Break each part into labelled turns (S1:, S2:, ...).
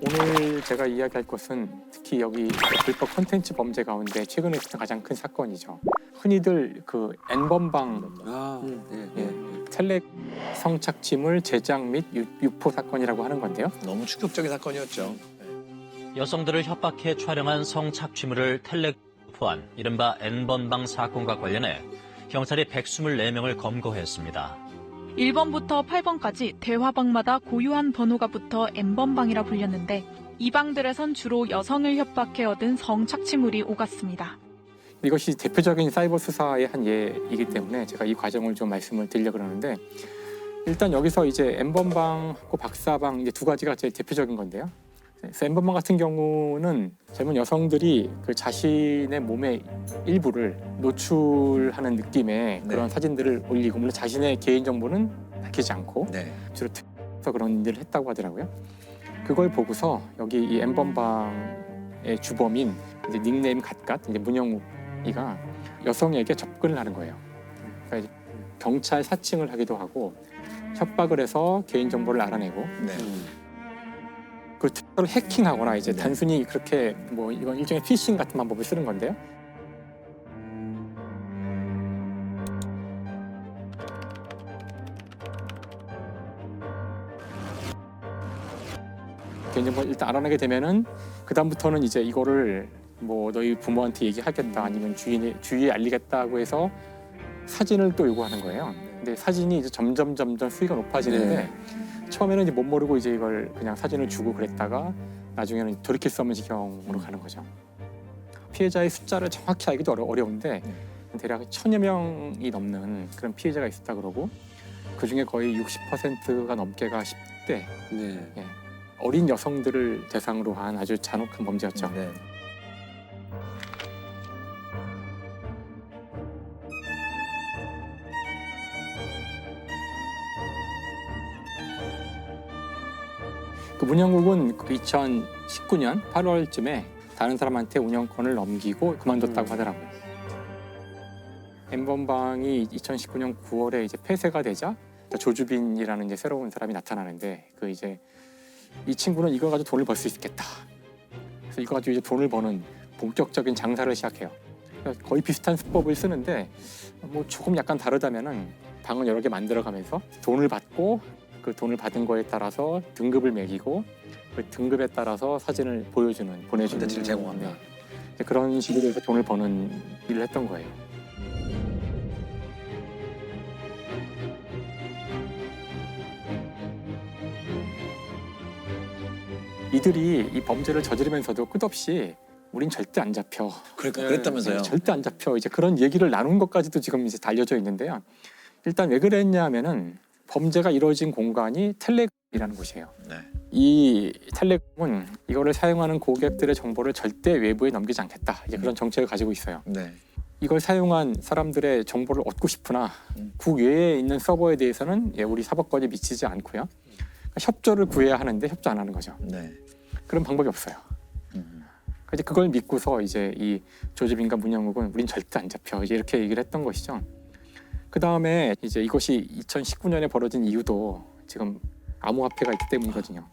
S1: 오늘 제가 이야기할 것은 특히 여기 불법 콘텐츠 범죄 가운데 최근에 있었던 가장 큰 사건이죠. 흔히들 그 N번방
S2: 아, 예, 예.
S1: 텔레 성착취물 제작 및 유- 유포 사건이라고 하는 건데요.
S2: 너무 충격적인 사건이었죠.
S3: 여성들을 협박해 촬영한 성착취물을 텔레포한 이른바 N번방 사건과 관련해 경찰이 124명을 검거했습니다.
S4: 1번부터 8번까지 대화방마다 고유한 번호가 붙어 N번방이라 불렸는데 이 방들에선 주로 여성을 협박해 얻은 성착취물이 오갔습니다.
S1: 이것이 대표적인 사이버 수사의 한 예이기 때문에 제가 이 과정을 좀 말씀을 드리려 그러는데 일단 여기서 이제 N번방하고 박사방 이제 두 가지가 제일 대표적인 건데요. N번방 같은 경우는 젊은 여성들이 그 자신의 몸의 일부를 노출하는 느낌의
S2: 네.
S1: 그런 사진들을 올리고 물론 자신의 개인 정보는 밝히지 않고
S2: 네.
S1: 주로 특서 그런 일을 했다고 하더라고요. 그걸 보고서 여기 이 엠번방의 주범인 이제 닉네임 갓갓 이제 문영욱이가 여성에게 접근을 하는 거예요. 그러니까 경찰 사칭을 하기도 하고 협박을 해서 개인 정보를 알아내고
S2: 네.
S1: 그 특허를 해킹하거나 이제
S2: 네.
S1: 단순히 그렇게 뭐 이건 일종의 피싱 같은 방법을 쓰는 건데요. 개인정보 일단 알아내게 되면은 그 다음부터는 이제 이거를 뭐 너희 부모한테 얘기하겠다 아니면 주인에 주위에 알리겠다고 해서 사진을 또 요구하는 거예요. 근데 사진이 이제 점점 점점 수위가 높아지는데
S2: 네.
S1: 처음에는 이제 못 모르고 이제 이걸 그냥 사진을 주고 그랬다가 나중에는 돌이킬 수 없는 지경으로 가는 거죠. 피해자의 숫자를 정확히 알기도 어려, 어려운데 대략 천여 명이 넘는 그런 피해자가 있었다 그러고 그 중에 거의 60%가 넘게가 10대
S2: 네.
S1: 어린 여성들을 대상으로 한 아주 잔혹한 범죄였죠.
S2: 네.
S1: 문영국은 그 2019년 8월쯤에 다른 사람한테 운영권을 넘기고 그만뒀다고 하더라고요. 엠번방이 2019년 9월에 이제 폐쇄가 되자 조주빈이라는 이제 새로운 사람이 나타나는데 그 이제 이 친구는 이거 가지고 돈을 벌 수 있겠다. 그래서 이거 가지고 이제 돈을 버는 본격적인 장사를 시작해요. 그러니까 거의 비슷한 수법을 쓰는데 뭐 조금 약간 다르다면은 방을 여러 개 만들어가면서 돈을 받고 그 돈을 받은 거에 따라서 등급을 매기고 그 등급에 따라서 사진을 보여주는 보내주는
S2: 콘텐츠를 제공한다.
S1: 네. 그런 식으로 해서 돈을 버는 일을 했던 거예요. 이들이 이 범죄를 저지르면서도 끝없이 우린 절대 안 잡혀.
S2: 그러니까
S1: 네,
S2: 그랬다면서요.
S1: 절대 안 잡혀. 이제 그런 얘기를 나눈 것까지도 지금 이제 달려져 있는데요. 일단 왜 그랬냐면은 범죄가 이루어진 공간이 텔레그램이라는 곳이에요.
S2: 네.
S1: 이 텔레그램은 이거를 사용하는 고객들의 정보를 절대 외부에 넘기지 않겠다. 이제 그런 정책을 가지고 있어요.
S2: 네.
S1: 이걸 사용한 사람들의 정보를 얻고 싶으나
S2: 음.
S1: 국외에 있는 서버에 대해서는 예, 우리 사법권이 미치지 않고요. 그러니까 협조를 구해야 하는데 협조 안 하는 거죠.
S2: 네.
S1: 그런 방법이 없어요.
S2: 음.
S1: 그러니까 이제 그걸 믿고서 이제 이 조지빈과 문영욱은 우린 절대 안 잡혀 이렇게 얘기를 했던 것이죠. 그 다음에 이제 이것이 2019년에 벌어진 이유도 지금 암호화폐가 있기 때문이거든요.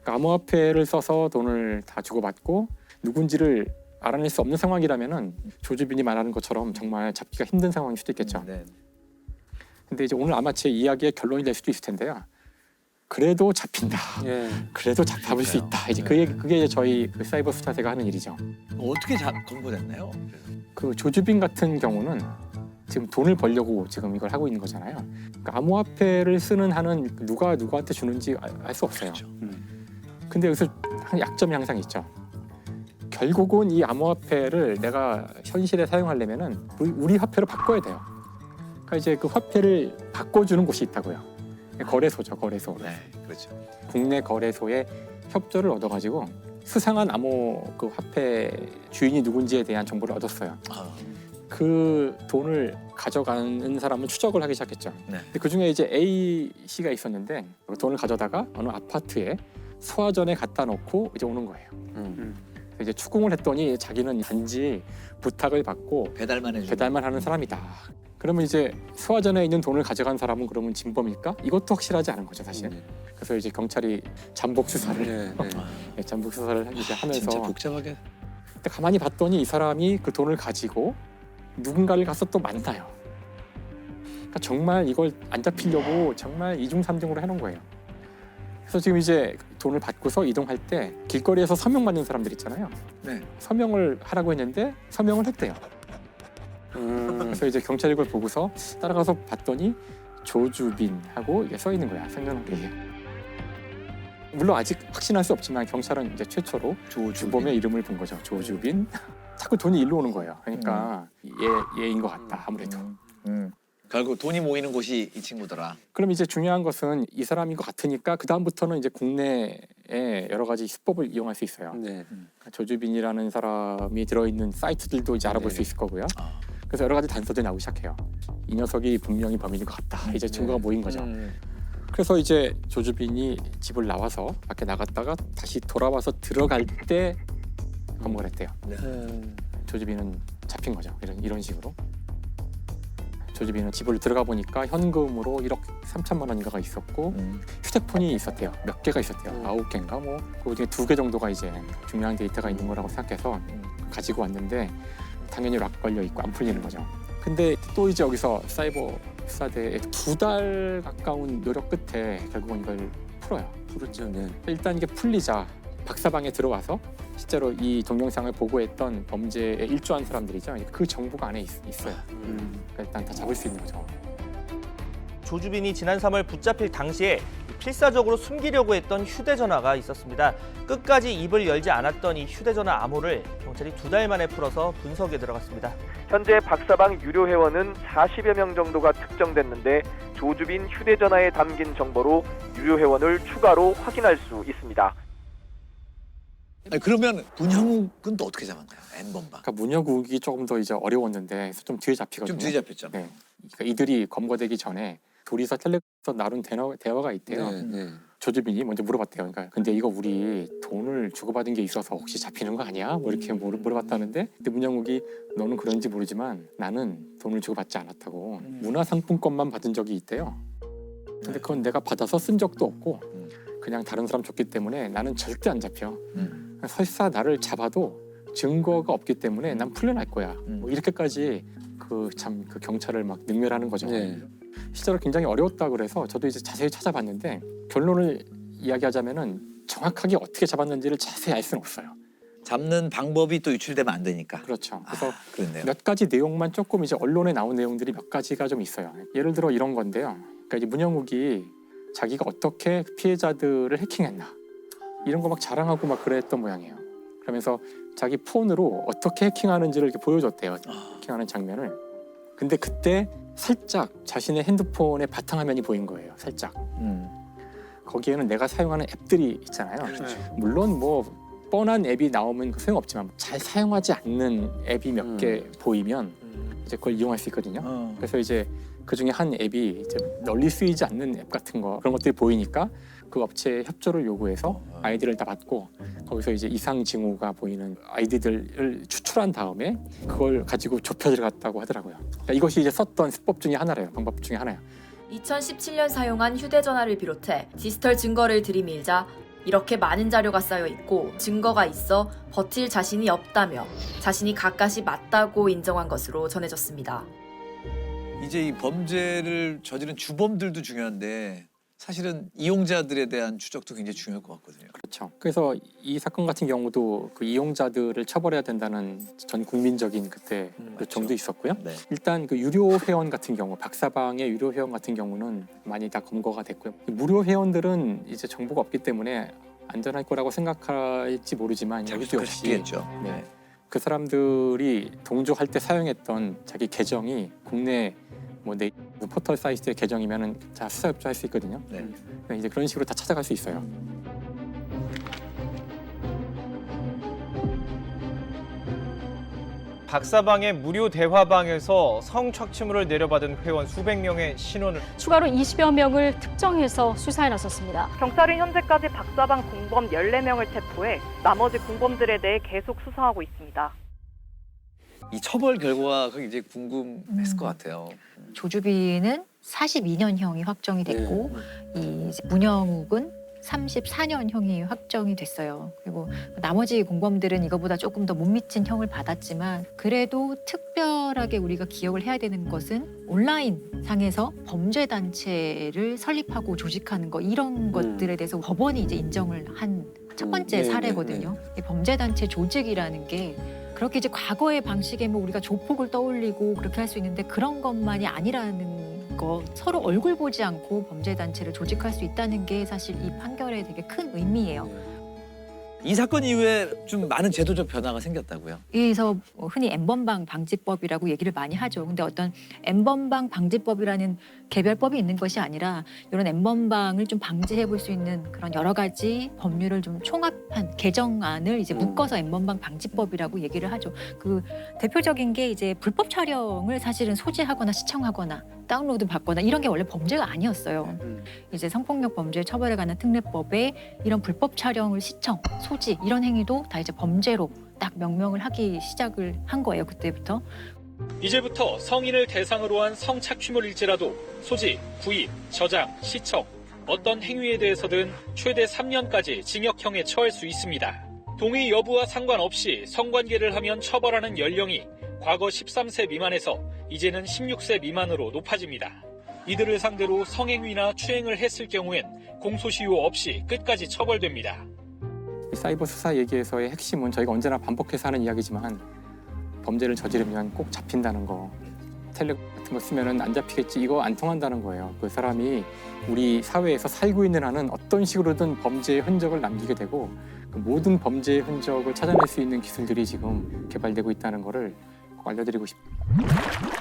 S1: 그러니까 암호화폐를 써서 돈을 다 주고받고 누군지를 알아낼 수 없는 상황이라면은 조주빈이 말하는 것처럼 정말 잡기가 힘든 상황일 수도 있겠죠.
S2: 네.
S1: 근데 이제 오늘 아마 제 이야기의 결론이 될 수도 있을 텐데요. 그래도 잡힌다.
S2: 예.
S1: 그래도 잡- 잡을 수 있다. 이제
S2: 네.
S1: 그 얘기, 그게 이제 저희 그 사이버 수사대가 하는 일이죠.
S2: 어떻게 자, 검거됐나요?
S1: 그 조주빈 같은 경우는 지금 돈을 벌려고 지금 이걸 하고 있는 거잖아요. 그러니까 암호화폐를 쓰는 한은 누가 누구한테 주는지 알 수 없어요.
S2: 그렇죠.
S1: 근데 여기서 한 약점이 항상 있죠. 결국은 이 암호화폐를 내가 현실에 사용하려면은 우리, 우리 화폐로 바꿔야 돼요. 그러니까 이제 그 화폐를 바꿔주는 곳이 있다고요. 거래소죠, 거래소.
S2: 네. 그렇죠.
S1: 국내 거래소의 협조를 얻어가지고 수상한 암호 그 화폐 주인이 누군지에 대한 정보를 얻었어요.
S2: 아,
S1: 그 돈을 가져가는 사람은 추적을 하기 시작했죠.
S2: 네.
S1: 근데 그 중에 이제 A 씨가 있었는데 그 돈을 가져다가 어느 아파트에 소화전에 갖다 놓고 이제 오는 거예요.
S2: 음.
S1: 그래서 이제 추궁을 했더니 자기는 단지 부탁을 받고
S2: 배달만 해주.
S1: 배달만 하는 사람이다. 그러면 이제 소화전에 있는 돈을 가져간 사람은 그러면 진범일까? 이것도 확실하지 않은 거죠 사실.
S2: 네.
S1: 그래서 이제 경찰이 잠복 수사를
S2: 네, 네.
S1: 네, 잠복 수사를 이제 하면서
S2: 진짜 복잡하게.
S1: 근데 가만히 봤더니 이 사람이 그 돈을 가지고 누군가를 가서 또 만나요. 그러니까 정말 이걸 안 잡히려고 정말 이중삼중으로 해놓은 거예요. 그래서 지금 이제 돈을 받고서 이동할 때 길거리에서 서명 받는 사람들 있잖아요.
S2: 네.
S1: 서명을 하라고 했는데 서명을 했대요.
S2: 음.
S1: 그래서 이제 경찰이 그걸 보고서 따라가서 봤더니 조주빈하고 이게 써 있는 거야 생년월일이. 물론 아직 확신할 수 없지만 경찰은 이제 최초로 주범의 이름을 본 거죠. 조주빈. 자꾸 돈이 일로 오는 거예요. 그러니까 얘 얘인 것 같다 아무래도.
S2: 음. 결국 돈이 모이는 곳이 이 친구더라.
S1: 그럼 이제 중요한 것은 이 사람인 것 같으니까 그 다음부터는 이제 국내에 여러 가지 수법을 이용할 수 있어요.
S2: 네.
S1: 조주빈이라는 사람이 들어있는 사이트들도 이제 알아볼
S2: 네.
S1: 수 있을 거고요.
S2: 아.
S1: 그래서 여러 가지 단서들이 나오기 시작해요. 이 녀석이 분명히 범인인 것 같다. 이제 증거가 모인 거죠.
S2: 음.
S1: 그래서 이제 조주빈이 집을 나와서 밖에 나갔다가 다시 돌아와서 들어갈 때 검거를 했대요.
S2: 네.
S1: 조주빈은 잡힌 거죠. 이런 이런 식으로. 조주빈은 집을 들어가 보니까 현금으로 1억 3천만 원인가가 있었고
S2: 음.
S1: 휴대폰이 있었대요. 몇 개가 있었대요.
S2: 음.
S1: 아홉 개인가 뭐. 그 중에 두 개 정도가 이제 중요한 데이터가 있는 거라고 생각해서
S2: 음.
S1: 가지고 왔는데 당연히 락 걸려 있고 안 풀리는 거죠. 근데 또 이제 여기서 사이버 수사대에 두달 가까운 노력 끝에 결국은 이걸 풀어요.
S2: 그렇죠. 네.
S1: 일단 이게 풀리자 박사방에 들어와서 실제로 이 동영상을 보고했던 범죄에 일조한 사람들이죠. 그 정보가 안에 있, 어요 그러니까 일단 다 잡을 수 있는 거죠.
S5: 조주빈이 지난 3월 붙잡힐 당시에 필사적으로 숨기려고 했던 휴대전화가 있었습니다. 끝까지 입을 열지 않았던 이 휴대전화 암호를 경찰이 두 달 만에 풀어서 분석에 들어갔습니다.
S6: 현재 박사방 유료 회원은 40여 명 정도가 특정됐는데 조주빈 휴대전화에 담긴 정보로 유료 회원을 추가로 확인할 수 있습니다.
S2: 아니, 그러면 문형욱은 또 어떻게 잡았나요? N번방.
S1: 그러니까 문여국이 조금 더 이제 어려웠는데 좀 뒤에 잡히거든요.
S2: 좀 뒤에 잡혔죠.
S1: 네. 그러니까 이들이 검거되기 전에 둘이서 텔레에서 나눈 대화, 대화가 있대요.
S2: 네.
S1: 조주빈이 먼저 물어봤대요. 그러니까 근데 이거 우리 돈을 주고받은 게 있어서 혹시 잡히는 거 아니야? 뭐 이렇게 물어- 물어봤다는데 근데 문영욱이 너는 그런지 모르지만 나는 돈을 주고받지 않았다고
S2: 음.
S1: 문화상품권만 받은 적이 있대요. 근데 그건 내가 받아서 쓴 적도 없고
S2: 음.
S1: 그냥 다른 사람 줬기 때문에 나는 절대 안 잡혀.
S2: 음.
S1: 설사 나를 잡아도 증거가 없기 때문에 난 풀려날 거야.
S2: 음.
S1: 뭐 이렇게까지 그참그 경찰을 막 능멸하는 거죠.
S2: 네.
S1: 실제로 굉장히 어려웠다 그래서 저도 이제 자세히 찾아봤는데 결론을 이야기하자면은 정확하게 어떻게 잡았는지를 자세히 알 수는 없어요.
S2: 잡는 방법이 또 유출되면 안 되니까.
S1: 그렇죠. 그래서
S2: 아.
S1: 몇 가지 내용만 조금 이제 언론에 나온 내용들이 몇 가지가 좀 있어요. 예를 들어 이런 건데요. 그러니까 이제 문영욱이 자기가 어떻게 피해자들을 해킹했나 이런 거 막 자랑하고 막 그랬던 모양이에요. 그러면서 자기 폰으로 어떻게 해킹하는지를 이렇게 보여줬대요.
S2: 아,
S1: 해킹하는 장면을. 근데 그때 살짝 자신의 핸드폰의 바탕화면이 보인 거예요. 살짝.
S2: 음.
S1: 거기에는 내가 사용하는 앱들이 있잖아요.
S2: 그렇죠.
S1: 물론 뭐 뻔한 앱이 나오면 소용없지만 잘 사용하지 않는 앱이 몇 개 보이면 이제 그걸 이용할 수 있거든요.
S2: 어.
S1: 그래서 이제 그 중에 한 앱이 이제 널리 쓰이지 않는 앱 같은 거 그런 것들이 보이니까 그 업체에 협조를 요구해서
S2: 어.
S1: 아이디를 다 받고 거기서 이제 이상 징후가 보이는 아이디들을 추출한 다음에 그걸 가지고 좁혀 들어갔다고 하더라고요. 그러니까 이것이 이제 썼던 수법 중에 하나래요. 방법 중에 하나예요.
S7: 2017년 사용한 휴대전화를 비롯해 디지털 증거를 들이밀자 이렇게 많은 자료가 쌓여 있고 증거가 있어 버틸 자신이 없다며 자신이 가까이 맞다고 인정한 것으로 전해졌습니다.
S2: 이제 이 범죄를 저지른 주범들도 중요한데 사실은 이용자들에 대한 추적도 굉장히 중요할 것 같거든요.
S1: 그렇죠. 그래서 이 사건 같은 경우도 그 이용자들을 처벌해야 된다는 전 국민적인 그때
S2: 음,
S1: 그
S2: 맞죠.
S1: 정도 있었고요.
S2: 네.
S1: 일단 그 유료 회원 같은 경우 박사방의 유료 회원 같은 경우는 많이 다 검거가 됐고요. 무료 회원들은 이제 정보가 없기 때문에 안전할 거라고 생각할지 모르지만
S2: 자기
S1: 여기
S2: 도
S1: 역시
S2: 쉽겠죠.
S1: 네. 그 사람들이 동조할 때 사용했던 자기 계정이 국내 뭐 네이버 포털 사이트의 계정이면은 다 수사 협조할 수 있거든요.
S2: 네.
S1: 그러니까 이제 그런 식으로 다 찾아갈 수 있어요.
S5: 박사방의 무료 대화방에서 성착취물을 내려받은 회원 수백 명의 신원을
S8: 추가로 20여 명을 특정해서 수사에 나섰습니다.
S9: 경찰은 현재까지 박사방 공범 14명을 체포해 나머지 공범들에 대해 계속 수사하고 있습니다.
S2: 이 처벌 결과가 굉장히 궁금했을
S10: 음.
S2: 것 같아요.
S10: 조주빈은 42년형이 확정이 됐고 이 이제 문영욱은 34년형이 확정이 됐어요. 그리고 나머지 공범들은 이거보다 조금 더 못 미친 형을 받았지만 그래도 특별하게 우리가 기억을 해야 되는 것은 온라인 상에서 범죄 단체를 설립하고 조직하는 거 이런 것들에 대해서 법원이 이제 인정을 한 첫 번째
S11: 네,
S10: 사례거든요. 이 범죄 단체 조직이라는 게 그렇게 이제 과거의 방식에 뭐 우리가 조폭을 떠올리고 그렇게 할 수 있는데 그런 것만이 아니라는 거 서로 얼굴 보지 않고 범죄 단체를 조직할 수 있다는 게 사실 이 판결에 되게 큰 의미예요.
S2: 이 사건 이후에 좀 많은 제도적 변화가 생겼다고요.
S10: 그래서 뭐 흔히 엠번방 방지법이라고 얘기를 많이 하죠. 근데 어떤 엠번방 방지법이라는 개별법이 있는 것이 아니라 이런 엠번방을 좀 방지해 볼 수 있는 그런 여러 가지 법률을 좀 총합한 개정안을 이제 묶어서 엠번방 방지법이라고 얘기를 하죠. 그 대표적인 게 이제 불법 촬영을 사실은 소지하거나 시청하거나 다운로드 받거나 이런 게 원래 범죄가 아니었어요. 이제 성폭력 범죄 처벌에 관한 특례법에 이런 불법 촬영을 시청, 소지 이런 행위도 다 이제 범죄로 딱 명명을 하기 시작을 한 거예요 그때부터.
S12: 이제부터 성인을 대상으로 한 성착취물일지라도 소지, 구입, 저장, 시청 어떤 행위에 대해서든 최대 3년까지 징역형에 처할 수 있습니다. 동의 여부와 상관없이 성관계를 하면 처벌하는 연령이 과거 13세 미만에서 이제는 16세 미만으로 높아집니다. 이들을 상대로 성행위나 추행을 했을 경우엔 공소시효 없이 끝까지 처벌됩니다.
S1: 이 사이버 수사 얘기에서의 핵심은 저희가 언제나 반복해서 하는 이야기지만 범죄를 저지르면 꼭 잡힌다는 거. 텔레 같은 거 쓰면은 안 잡히겠지 이거 안 통한다는 거예요. 그 사람이 우리 사회에서 살고 있는 한은 어떤 식으로든 범죄의 흔적을 남기게 되고 그 모든 범죄의 흔적을 찾아낼 수 있는 기술들이 지금 개발되고 있다는 거를 꼭 알려드리고 싶습니다.